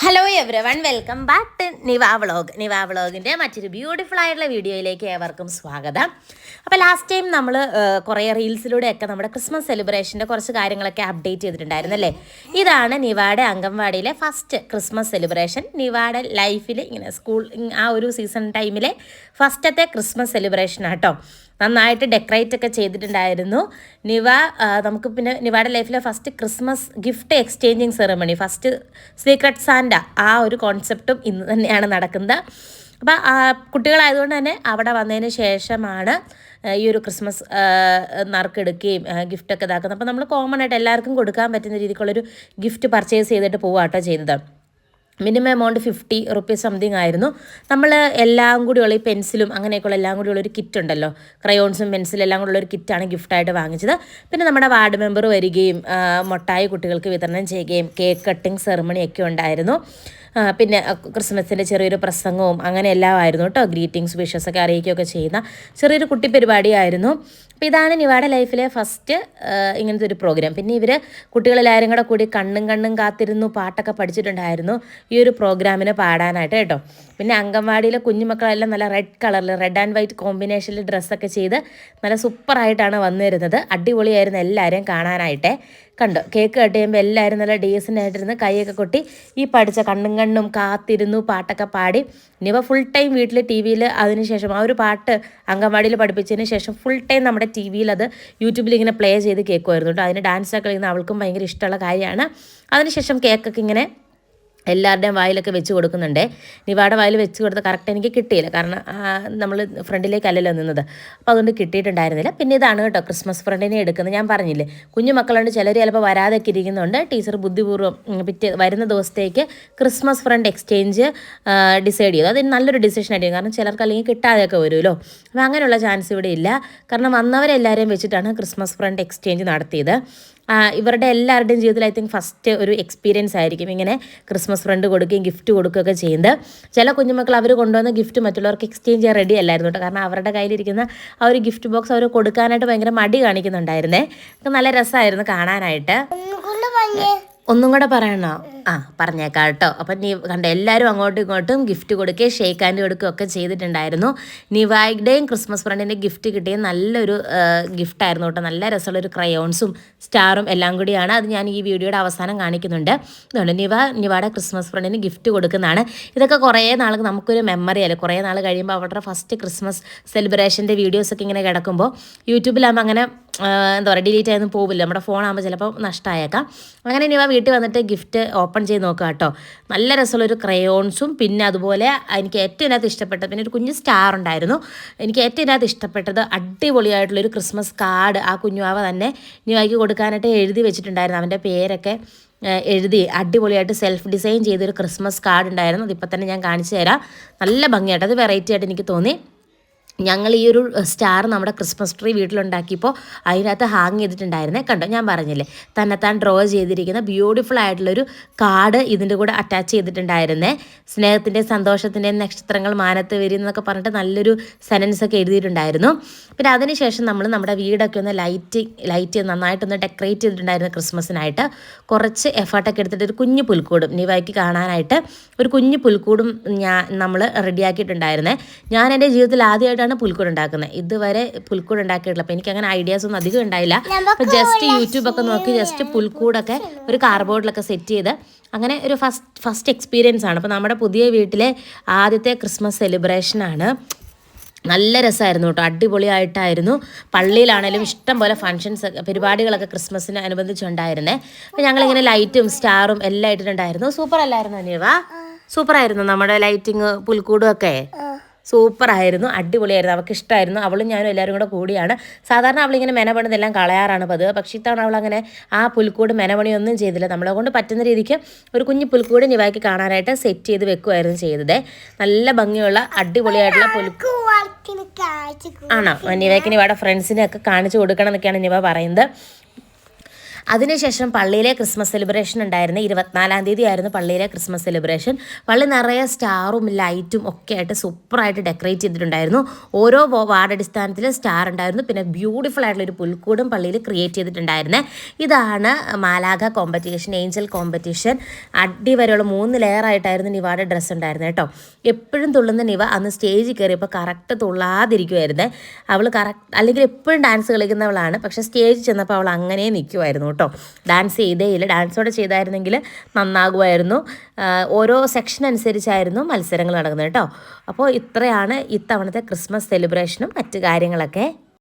Hello everyone welcome back to Niva vlog Niva വ്ളോഗിന്റെ മറ്റൊരു beautiful ആയിട്ടുള്ള വീഡിയോയിലേക്ക് ഏവർക്കും സ്വാഗതം. അപ്പോൾ ലാസ്റ്റ് ടൈം നമ്മൾ കുറേ റീൽസിലൂടെയൊക്കെ നമ്മുടെ ക്രിസ്മസ് സെലിബ്രേഷന്റെ കുറച്ച് കാര്യങ്ങളൊക്കെ അപ്ഡേറ്റ് ചെയ്തിട്ടുണ്ടായിരുന്നു അല്ലേ ഇതാണ് നിവാടെ അംഗൻവാടിയിലെ ഫസ്റ്റ് ക്രിസ്മസ് സെലിബ്രേഷൻ നിവാടെ ലൈഫിൽ ഇങ്ങനെ സ്കൂൾ ആ ഒരു സീസൺ ടൈമിലെ ഫസ്റ്റത്തെ ക്രിസ്മസ് സെലിബ്രേഷൻ ആട്ടോ. നന്നായിട്ട് ഡെക്കറേറ്റ് ഒക്കെ ചെയ്തിട്ടുണ്ടായിരുന്നു. നിവ നമുക്ക് പിന്നെ നിവയുടെ ലൈഫിലെ first Christmas gift exchanging ceremony first secret Santa ആ ഒരു കോൺസെപ്റ്റും ഇന്ന് തന്നെയാണ് നടക്കുന്നത്. അപ്പം കുട്ടികളായതുകൊണ്ട് തന്നെ അവിടെ വന്നതിന് ശേഷമാണ് ഈ ഒരു ക്രിസ്മസ് നറുക്കെടുക്കുകയും ഗിഫ്റ്റൊക്കെ ഇതാക്കുന്നത്. അപ്പോൾ നമ്മൾ കോമൺ ആയിട്ട് എല്ലാവർക്കും കൊടുക്കാൻ പറ്റുന്ന രീതിക്കുള്ളൊരു ഗിഫ്റ്റ് പർച്ചേസ് ചെയ്തിട്ട് പോവാട്ടോ ചെയ്തത് minimum amount fifty rupees something ആയിരുന്നു. നമ്മൾ എല്ലാം കൂടിയുള്ള ഈ പെൻസിലും അങ്ങനെയൊക്കെയുള്ള എല്ലാം കൂടിയുള്ള ഒരു കിറ്റ് ഉണ്ടല്ലോ. ക്രയോൺസും പെൻസിലും എല്ലാം കൂടിയുള്ള ഒരു കിറ്റാണ് ഗിഫ്റ്റായിട്ട് വാങ്ങിച്ചത്. പിന്നെ നമ്മുടെ വാർഡ് മെമ്പർ വരികയും മുട്ടായി കുട്ടികൾക്ക് വിതരണം ചെയ്യുകയും കേക്ക് കട്ടിങ് സെറമണി ഒക്കെ ഉണ്ടായിരുന്നു. പിന്നെ ക്രിസ്മസിന്റെ ചെറിയൊരു പ്രസംഗവും അങ്ങനെ എല്ലാം ആയിരുന്നു കേട്ടോ ഗ്രീറ്റിംഗ്സ് വിഷസ് ഒക്കെ അറിയിക്കുകയൊക്കെ ചെയ്യുന്ന ചെറിയൊരു കുട്ടി പരിപാടിയായിരുന്നു. അപ്പോൾ ഇതാണ് നിവാഡ ലൈഫിലെ ഫസ്റ്റ് ഇങ്ങനത്തെ ഒരു പ്രോഗ്രാം. പിന്നെ ഇവർ കുട്ടികളെല്ലാവരും കൂടെ കൂടി കണ്ണും കണ്ണും കാത്തിരുന്നു പാട്ടൊക്കെ പഠിച്ചിട്ടുണ്ടായിരുന്നു ഈ ഒരു പ്രോഗ്രാമിന് പാടാനായിട്ട് കേട്ടോ പിന്നെ അംഗൻവാടിയിലെ കുഞ്ഞുമക്കളെല്ലാം നല്ല റെഡ് കളറിൽ റെഡ് ആൻഡ് വൈറ്റ് കോമ്പിനേഷനിൽ ഡ്രസ്സൊക്കെ ചെയ്ത് നല്ല സൂപ്പറായിട്ടാണ് വന്നിരുന്നത്. അടിപൊളിയായിരുന്നു എല്ലാവരെയും കാണാനായിട്ട്. കണ്ടു. കേക്ക് കട്ട് ചെയ്യുമ്പോൾ എല്ലാവരും നല്ല ഡീസന്റായിട്ടിരുന്ന് കൈയൊക്കെ കൊട്ടി ഈ പഠിച്ച കണ്ണും കണ്ണും കാത്തിരുന്നു പാട്ടൊക്കെ പാടി. ഇനിയിപ്പോൾ ഫുൾ ടൈം വീട്ടിൽ ടി വിയിൽ അതിനുശേഷം ആ ഒരു പാട്ട് അംഗൻവാടിയിൽ പഠിപ്പിച്ചതിന് ശേഷം ഫുൾ ടൈം നമ്മുടെ ടി വിയിൽ അത് യൂട്യൂബിൽ ഇങ്ങനെ പ്ലേ ചെയ്ത് കേൾക്കുമായിരുന്നു കേട്ടോ. അതിന് ഡാൻസൊക്കെ കളിക്കുന്ന അവൾക്കും ഭയങ്കര ഇഷ്ടമുള്ള കാര്യമാണ്. അതിനുശേഷം കേക്കൊക്കെ ഇങ്ങനെ എല്ലാവരുടെയും വായിലൊക്കെ വെച്ച് കൊടുക്കുന്നുണ്ട്. നിവാടെ വായിൽ വെച്ച് കൊടുത്ത കറക്റ്റ് എനിക്ക് കിട്ടിയില്ല. കാരണം നമ്മൾ ഫ്രണ്ടിലേക്കല്ലല്ലോ നിന്നത്. അപ്പോൾ അതുകൊണ്ട് കിട്ടിയിട്ടുണ്ടായിരുന്നില്ല. പിന്നെ ഇതാണ് കേട്ടോ ക്രിസ്മസ് ഫ്രണ്ടിനെ എടുക്കുന്നത്. ഞാൻ പറഞ്ഞില്ലേ കുഞ്ഞു മക്കളുണ്ട് ചിലർ ചിലപ്പോൾ വരാതൊക്കെ ഇരിക്കുന്നുണ്ട്. ടീച്ചർ ബുദ്ധിപൂർവം പിറ്റേ വരുന്ന ദിവസത്തേക്ക് ക്രിസ്മസ് ഫ്രണ്ട് എക്സ്ചേഞ്ച് ഡിസൈഡ് ചെയ്തു. അത് നല്ലൊരു ഡിസിഷൻ ആയിരിക്കും. കാരണം ചിലർക്ക് അല്ലെങ്കിൽ കിട്ടാതെയൊക്കെ വരുമല്ലോ. അപ്പോൾ അങ്ങനെയുള്ള ചാൻസ് ഇവിടെ ഇല്ല. കാരണം വന്നവരെല്ലാവരെയും വെച്ചിട്ടാണ് ക്രിസ്മസ് ഫ്രണ്ട് എക്സ്ചേഞ്ച് നടത്തിയത്. ഇവരുടെ എല്ലാവരുടെയും ജീവിതത്തിൽ ഐ തിങ്ക് ഫസ്റ്റ് ഒരു എക്സ്പീരിയൻസ് ആയിരിക്കും ഇങ്ങനെ ക്രിസ്മസ് ഫ്രണ്ട് കൊടുക്കുകയും ഗിഫ്റ്റ് കൊടുക്കുകയൊക്കെ ചെയ്യുന്നത്. ചില കുഞ്ഞുമക്കൾ അവർ കൊണ്ടുവന്ന ഗിഫ്റ്റ് മറ്റുള്ളവർക്ക് എക്സ്ചേഞ്ച് ചെയ്യാൻ റെഡി അല്ലായിരുന്നു കേട്ടോ. കാരണം അവരുടെ കയ്യിലിരിക്കുന്ന ആ ഒരു ഗിഫ്റ്റ് ബോക്സ് അവർ കൊടുക്കാനായിട്ട് ഭയങ്കര മടി കാണിക്കുന്നുണ്ടായിരുന്നേ. നല്ല രസമായിരുന്നു കാണാനായിട്ട്. ഒന്നും കൂടെ പറയണോ? ആ പറഞ്ഞേക്കാം കേട്ടോ. അപ്പം നീ കണ്ട എല്ലാവരും അങ്ങോട്ടും ഇങ്ങോട്ടും ഗിഫ്റ്റ് കൊടുക്കുകയും ഷേക്ക് ഹാൻഡ് കൊടുക്കുകയും ഒക്കെ ചെയ്തിട്ടുണ്ടായിരുന്നു. നിവായുടെയും ക്രിസ്മസ് ഫ്രണ്ടിന്റെ ഗിഫ്റ്റ് കിട്ടിയ നല്ലൊരു ഗിഫ്റ്റായിരുന്നു കേട്ടോ. നല്ല രസമുള്ളൊരു ക്രയോൺസും സ്റ്റാറും എല്ലാം കൂടിയാണ്. അത് ഞാൻ ഈ വീഡിയോയുടെ അവസാനം കാണിക്കുന്നുണ്ട്. അതുകൊണ്ട് നിവ നിവയുടെ ക്രിസ്മസ് ഫ്രണ്ടിന് ഗിഫ്റ്റ് കൊടുക്കുന്നതാണ്. ഇതൊക്കെ കുറേ നാൾ നമുക്കൊരു മെമ്മറി അല്ലേ? കുറേ നാൾ കഴിയുമ്പോൾ അവരുടെ ഫസ്റ്റ് ക്രിസ്മസ് സെലിബ്രേഷന്റെ വീഡിയോസൊക്കെ ഇങ്ങനെ കിടക്കുമ്പോൾ യൂട്യൂബിലാകുമ്പോൾ അങ്ങനെ എന്താ പറയുക ഡിലീറ്റ് ആയൊന്നും പോവില്ല. നമ്മുടെ ഫോണാകുമ്പോൾ ചിലപ്പോൾ നഷ്ടമായേക്കാം അങ്ങനെ നിവ വീട്ടിൽ വന്നിട്ട് ഗിഫ്റ്റ് ഓപ്പൺ ചെയ്ത് നോക്കുക കേട്ടോ. നല്ല രസമുള്ളൊരു ക്രയോൺസും പിന്നെ അതുപോലെ എനിക്ക് ഏറ്റവും ഇതിനകത്ത് ഇഷ്ടപ്പെട്ടത് പിന്നെ ഒരു കുഞ്ഞ് സ്റ്റാർ ഉണ്ടായിരുന്നു. എനിക്ക് ഏറ്റവും ഇതിനകത്ത് ഇഷ്ടപ്പെട്ടത് അടിപൊളിയായിട്ടുള്ളൊരു ക്രിസ്മസ് കാർഡ് ആ കുഞ്ഞുവാവ തന്നെ നിവായ്ക്ക് കൊടുക്കാനായിട്ട് എഴുതി വെച്ചിട്ടുണ്ടായിരുന്നു. അവന്റെ പേരൊക്കെ എഴുതി അടിപൊളിയായിട്ട് സെൽഫ് ഡിസൈൻ ചെയ്തൊരു ക്രിസ്മസ് കാർഡ് ഉണ്ടായിരുന്നു. അതിപ്പോൾ തന്നെ ഞാൻ കാണിച്ചു തരാം. നല്ല ഭംഗിയായിട്ട് അത് വെറൈറ്റി ആയിട്ട് എനിക്ക് തോന്നി. ഞങ്ങൾ ഈ ഒരു സ്റ്റാർ നമ്മുടെ ക്രിസ്മസ് ട്രീ വീട്ടിലുണ്ടാക്കിയപ്പോൾ അതിനകത്ത് ഹാങ് ചെയ്തിട്ടുണ്ടായിരുന്നേ. കണ്ടോ? ഞാൻ പറഞ്ഞില്ലേ? തന്നെത്താൻ ഡ്രോ ചെയ്തിരിക്കുന്ന ബ്യൂട്ടിഫുൾ ആയിട്ടുള്ളൊരു കാർഡ് ഇതിന്റെ കൂടെ അറ്റാച്ച് ചെയ്തിട്ടുണ്ടായിരുന്നേ. സ്നേഹത്തിന്റെ സന്തോഷത്തിന്റെ നക്ഷത്രങ്ങൾ മാനത്ത് വരും എന്നൊക്കെ പറഞ്ഞിട്ട് നല്ലൊരു സെനൻസ് ഒക്കെ എഴുതിയിട്ടുണ്ടായിരുന്നു. പിന്നെ അതിനുശേഷം നമ്മൾ നമ്മുടെ വീടൊക്കെ ഒന്ന് ലൈറ്റ് ലൈറ്റ് നന്നായിട്ടൊന്ന് ഡെക്കറേറ്റ് ചെയ്തിട്ടുണ്ടായിരുന്നു ക്രിസ്മസിനായിട്ട്. കുറച്ച് എഫേർട്ടൊക്കെ എടുത്തിട്ട് ഒരു കുഞ്ഞു പുൽക്കൂടും നിവായ്ക്ക് കാണാനായിട്ട് ഒരു കുഞ്ഞു പുൽക്കൂടും ഞാൻ നമ്മൾ റെഡിയാക്കിയിട്ടുണ്ടായിരുന്നേ ഞാൻ എന്റെ ജീവിതത്തിൽ ആദ്യമായിട്ടാണ് പുൽക്കൂട് ഉണ്ടാക്കുന്നത്? ഇതുവരെ പുൽക്കൂട് ഉണ്ടാക്കിയിട്ടില്ല. അപ്പോൾ എനിക്ക് അങ്ങനെ ഐഡിയാസ് ഒന്നും അധികം ഉണ്ടായില്ല. അപ്പോൾ ജസ്റ്റ് യൂട്യൂബൊക്കെ നോക്കി ജസ്റ്റ് പുൽക്കൂടൊക്കെ ഒരു കാർബോർഡിലൊക്കെ സെറ്റ് ചെയ്ത് അങ്ങനെ ഒരു ഫസ്റ്റ് ഫസ്റ്റ് എക്സ്പീരിയൻസ് ആണ്. അപ്പോൾ നമ്മുടെ പുതിയ വീട്ടിലെ ആദ്യത്തെ ക്രിസ്മസ് സെലിബ്രേഷൻ ആണ്. നല്ല രസമായിരുന്നു കേട്ടോ. അടിപൊളിയായിട്ടായിരുന്നു. പള്ളിയിലാണേലും ഇഷ്ടം പോലെ ഫങ്ഷൻസ് പരിപാടികളൊക്കെ ക്രിസ്മസിന് അനുബന്ധിച്ചുണ്ടായിരുന്നേ. അപ്പോൾ ഞങ്ങളിങ്ങനെ ലൈറ്റും സ്റ്റാറും എല്ലാം ഇട്ടിട്ടുണ്ടായിരുന്നു. സൂപ്പർ അല്ലായിരുന്നു അനിയവ സൂപ്പറായിരുന്നു നമ്മുടെ ലൈറ്റിങ് പുൽക്കൂടും ഒക്കെ? സൂപ്പറായിരുന്നു അടിപൊളിയായിരുന്നു അവൾക്ക് ഇഷ്ടമായിരുന്നു അവളും ഞാനും എല്ലാവരും കൂടെ കൂടിയാണ്. സാധാരണ അവളിങ്ങനെ മെനപണിതെല്ലാം കളയാറാണ് പതിവ്. പക്ഷേ ഇത്തവണ അവളങ്ങനെ ആ പുൽക്കൂട് മെനപണിയൊന്നും ചെയ്തില്ല. നമ്മളെ കൊണ്ട് പറ്റുന്ന രീതിക്ക് ഒരു കുഞ്ഞു പുൽക്കൂട് നിവാക്കി കാണാനായിട്ട് സെറ്റ് ചെയ്ത് വെക്കുമായിരുന്നു ചെയ്തത്. നല്ല ഭംഗിയുള്ള അടിപൊളിയായിട്ടുള്ള പുൽക്കൂ ആണോ? നിവയ്ക്ക് നിവയുടെ ഫ്രണ്ട്സിനെയൊക്കെ കാണിച്ചു കൊടുക്കണം എന്നൊക്കെയാണ് നിവ പറയുന്നത്. അതിനുശേഷം പള്ളിയിലെ ക്രിസ്മസ് സെലിബ്രേഷൻ ഉണ്ടായിരുന്നു. ഇരുപത്തിനാലാം തീയതി ആയിരുന്നു പള്ളിയിലെ ക്രിസ്മസ് സെലിബ്രേഷൻ. പള്ളി നിറയെ സ്റ്റാറും ലൈറ്റും ഒക്കെ ആയിട്ട് സൂപ്പറായിട്ട് ഡെക്കറേറ്റ് ചെയ്തിട്ടുണ്ടായിരുന്നു. ഓരോ വാർഡ് അടിസ്ഥാനത്തിൽ സ്റ്റാർ ഉണ്ടായിരുന്നു. പിന്നെ ബ്യൂട്ടിഫുൾ ആയിട്ടുള്ള ഒരു പുൽക്കൂടും പള്ളിയിൽ ക്രിയേറ്റ് ചെയ്തിട്ടുണ്ടായിരുന്നേ. ഇതാണ് മാലാഖ കോമ്പറ്റീഷൻ ഏഞ്ചൽ കോമ്പറ്റീഷൻ. അടിവരെയുള്ള മൂന്ന് ലെയറായിട്ടായിരുന്നു നിവാടെ ഡ്രസ്സ് ഉണ്ടായിരുന്നത് കേട്ടോ. എപ്പോഴും തുള്ളുന്ന നിവ അന്ന് സ്റ്റേജിൽ കയറിയപ്പോൾ കറക്റ്റ് തുള്ളാതിരിക്കുമായിരുന്നേ അവൾ കറക്റ്റ് അല്ലെങ്കിൽ എപ്പോഴും ഡാൻസ് കളിക്കുന്നവളാണ്. പക്ഷേ സ്റ്റേജിൽ ചെന്നപ്പോൾ അവൾ അങ്ങനെ നിൽക്കുമായിരുന്നു കേട്ടോ. ഡാൻസ് ചെയ്തേ ഇല്ല ഡാൻസോടെ ചെയ്തായിരുന്നെങ്കിൽ നന്നാകുമായിരുന്നു. ഓരോ സെക്ഷൻ അനുസരിച്ചായിരുന്നു മത്സരങ്ങൾ നടക്കുന്നത് കേട്ടോ. അപ്പോൾ ഇത്രയാണ് ഇത്തവണത്തെ ക്രിസ്മസ് സെലിബ്രേഷനും മറ്റു കാര്യങ്ങളൊക്കെ.